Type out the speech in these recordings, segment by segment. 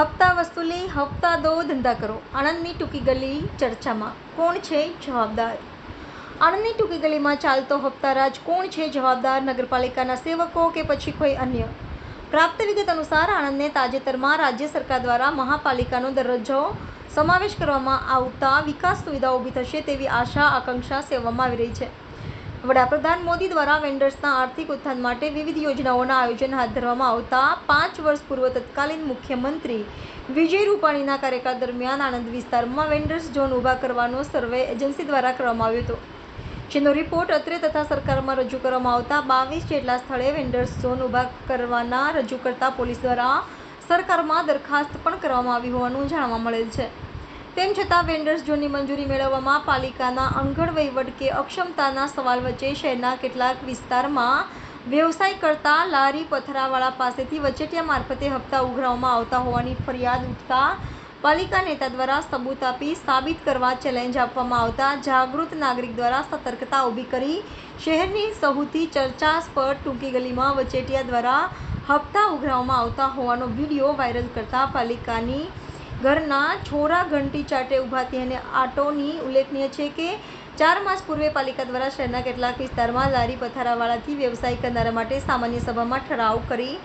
હપ્તા વસૂલી હપ્તા દો, ધંધા કરો. આણંદની ટૂંકી ગલી ચર્ચામાં કોણ છે જવાબદાર? આણંદની ટૂંકી ગલીમાં ચાલતો હપ્તારાજ કોણ છે જવાબદાર? નગરપાલિકાના સેવકો કે પછી કોઈ અન્ય? પ્રાપ્ત વિગત અનુસાર આણંદને તાજેતરમાં રાજ્ય સરકાર દ્વારા મહાપાલિકાનો દરજ્જો સમાવેશ કરવામાં આવતા વિકાસ સુવિધાઓ ઊભી થશે તેવી આશા, આકાંક્ષા સેવવામાં આવી રહી છે. વડાપ્રધાન મોદી દ્વારા વેન્ડર્સના આર્થિક ઉત્થાન માટે વિવિધ યોજનાઓના આયોજન હાથ ધરવામાં આવતા પાંચ વર્ષ પૂર્વ તત્કાલીન મુખ્યમંત્રી વિજય રૂપાણીના કાર્યકાળ દરમિયાન આણંદ વિસ્તારમાં વેન્ડર્સ ઝોન ઊભા કરવાનો સર્વે એજન્સી દ્વારા કરવામાં આવ્યો હતો. જેનો રિપોર્ટ અત્રે તથા સરકારમાં રજૂ કરવામાં આવતા બાવીસ જેટલા સ્થળે વેન્ડર્સ ઝોન ઊભા કરવાના રજૂ કરતા પોલીસ દ્વારા સરકારમાં દરખાસ્ત પણ કરવામાં આવી હોવાનું જાણવા મળેલ છે. તેમ છતાં વેન્ડર્સ ઝોનની મંજૂરી મેળવવામાં પાલિકાના અણઘડ વહીવટ કે અક્ષમતાના સવાલ વચ્ચે શહેરના કેટલાક વિસ્તારમાં વ્યવસાય કરતા લારી પથરાવાળા પાસેથી વચેટિયા મારફતે હપ્તા ઉઘરાવવામાં આવતા હોવાની ફરિયાદ ઉઠતા પાલિકા નેતા દ્વારા સબૂત આપી સાબિત કરવા ચેલેન્જ આપવામાં આવતા જાગૃત નાગરિક દ્વારા સતર્કતા ઊભી કરી શહેરની સૌથી ચર્ચાસ્પદ ટૂંકી ગલીમાં વચેટિયા દ્વારા હપ્તા ઉઘરાવવામાં આવતા હોવાનો વીડિયો વાયરલ કરતા પાલિકાની ઘરના છોરા ઘંટી ચાટે ઊભા તેને આટોની ઉલ્લેખનીય છે કે ચાર માસ પૂર્વે પાલિકા દ્વારા શહેરના કેટલાક વિસ્તારમાં લારી પથારાવાળાથી વ્યવસાય કરનારા માટે સામાન્ય સભામાં ઠરાવ કરી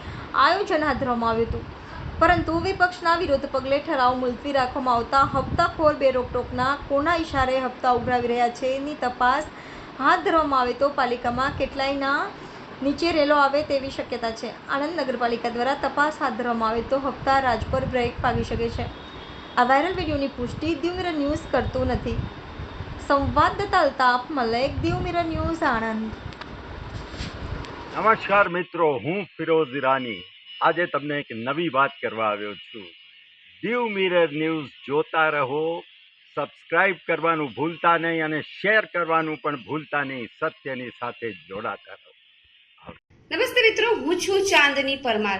આયોજન હાથ ધરવામાં આવ્યું હતું. પરંતુ વિપક્ષના વિરોધ પગલે ઠરાવ મુલતવી રાખવામાં આવતા હપ્તાખોર બે રોકટોકના કોના ઇશારે હપ્તા ઉઘરાવી રહ્યા છે એની તપાસ હાથ ધરવામાં આવે તો પાલિકામાં કેટલાયના નીચે રેલો આવે તેવી શક્યતા છે. આણંદ નગરપાલિકા દ્વારા તપાસ હાથ ધરવામાં આવે તો હપ્તા રાજ પર બ્રેક પાવી શકે છે. આ વાયરલ વિડીયોની પુષ્ટિ દીવમિરર ન્યૂઝ કરતું નથી. સંવાદદાતા અલ્તાફ મલેક દીવમિરર ન્યૂઝ આણંદ. નમસ્કાર મિત્રો હું ફિરોઝ ઈરાની. આજે તમને એક નવી વાત કરવા આવ્યો છું. દીવ મિરર ન્યૂઝ જોતા રહો સબસ્ક્રાઇબ કરવાનું ભૂલતા નહીં અને શેર કરવાનું પણ ભૂલતા નહીં સત્યની સાથે જોડાતા રહો. નમસ્તે મિત્રો હું છું ચાંદની પરમાર.